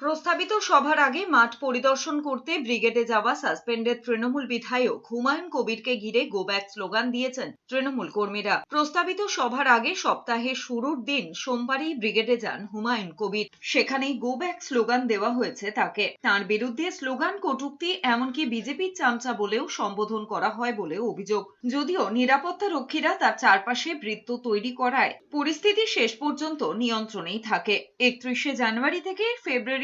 প্রস্তাবিত সভার আগে মাঠ পরিদর্শন করতে ব্রিগেডে যাওয়া সাসপেন্ডেড তৃণমূল বিধায়ক হুমায়ুন কবিরকে ঘিরে গো ব্যাক স্লোগান দিয়েছেন তৃণমূল কর্মীরা। প্রস্তাবিত সভার আগে সপ্তাহের শুরুর দিন সোমবারই ব্রিগেডে যান হুমায়ুন কবির। সেখানেই গো ব্যাক স্লোগান দেওয়া হয়েছে তাকে। তার বিরুদ্ধে স্লোগান কটূক্তি এমনকি বিজেপির চামচা বলেও সম্বোধন করা হয় বলে অভিযোগ। যদিও নিরাপত্তা রক্ষীরা তার চারপাশে বৃত্ত তৈরি করায়। পরিস্থিতি শেষ পর্যন্ত নিয়ন্ত্রণেই থাকে। একত্রিশে জানুয়ারি থেকে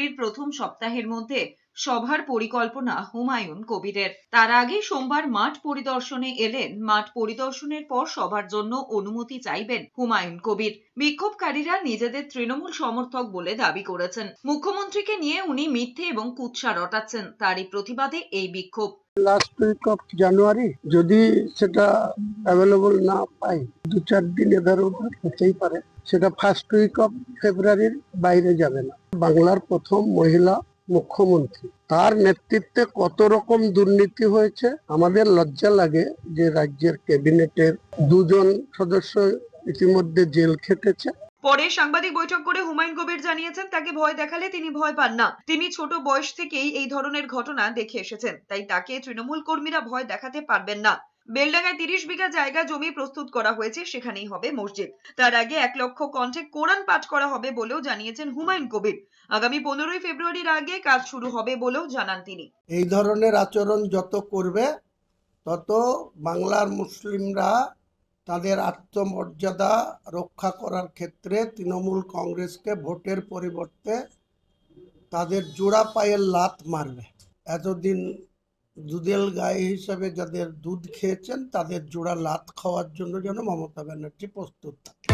ফেব্রুয়ারির প্রথম সপ্তাহের মধ্যে সভার পরিকল্পনা হুমায়ুন কবিরের। তার আগে সোমবার মাঠ পরিদর্শনে এলেন। মাঠ পরিদর্শনের পর সভার জন্য অনুমতি চাইবেন হুমায়ুন কবির। বিক্ষোভকারীরা নিজেদের তৃণমূল সমর্থক বলে দাবি করেছেন। মুখ্যমন্ত্রীকে নিয়ে উনি মিথ্যে এবং কুৎসা রটাচ্ছেন। তারই প্রতিবাদে এই বিক্ষোভ। লাস্ট উইক অফ জানুয়ারি যদি সেটা অ্যাভেলেবল না পাই, দু চার দিন এধার ওধার হতেই পারে, সেটা ফার্স্ট উইক অফ ফেব্রুয়ারির বাইরে যাবে না। বাংলার প্রথম মহিলা মুখ্যমন্ত্রী, তার নেতৃত্বে কত রকম দুর্নীতি হয়েছে, আমাদের লজ্জা লাগে যে রাজ্যের ক্যাবিনেটের দুজন সদস্য ইতিমধ্যে জেল খেটেছে। পরে সাংবাদিক বৈঠক করে হুমায়ুন কবির জানিয়েছেন, তাকে ভয় দেখালে তিনি ভয় পান না। তিনি ছোট বয়স থেকেই এই ধরনের ঘটনা দেখে এসেছেন। তাই তাকে তৃণমূল কর্মীরা ভয় দেখাতে পারবেন না। বেলডাঙ্গায় তিরিশ বিঘা জায়গা জমি প্রস্তুত করা হয়েছে, সেখানেই হবে মসজিদ। তার আগে এক লক্ষ কণ্ঠে কোরআন পাঠ করা হবে বলেও জানিয়েছেন হুমায়ুন কবির। আগামী পনেরোই ফেব্রুয়ারির আগে কাজ শুরু হবে বলেও জানান তিনি। এই ধরনের আচরণ যত করবে, তত বাংলার মুসলিমরা তাদের আত্মমর্যাদা রক্ষা করার ক্ষেত্রে তৃণমূল কংগ্রেসকে ভোটের পরিবর্তে তাদের জোড়া পায়ের লাত মারবে। এতদিন দুধেল গায়ে হিসাবে যাদের দুধ খেয়েছেন, তাদের জোড়া লাত খাওয়ার জন্য যেন মমতা ব্যানার্জি প্রস্তুত থাকে।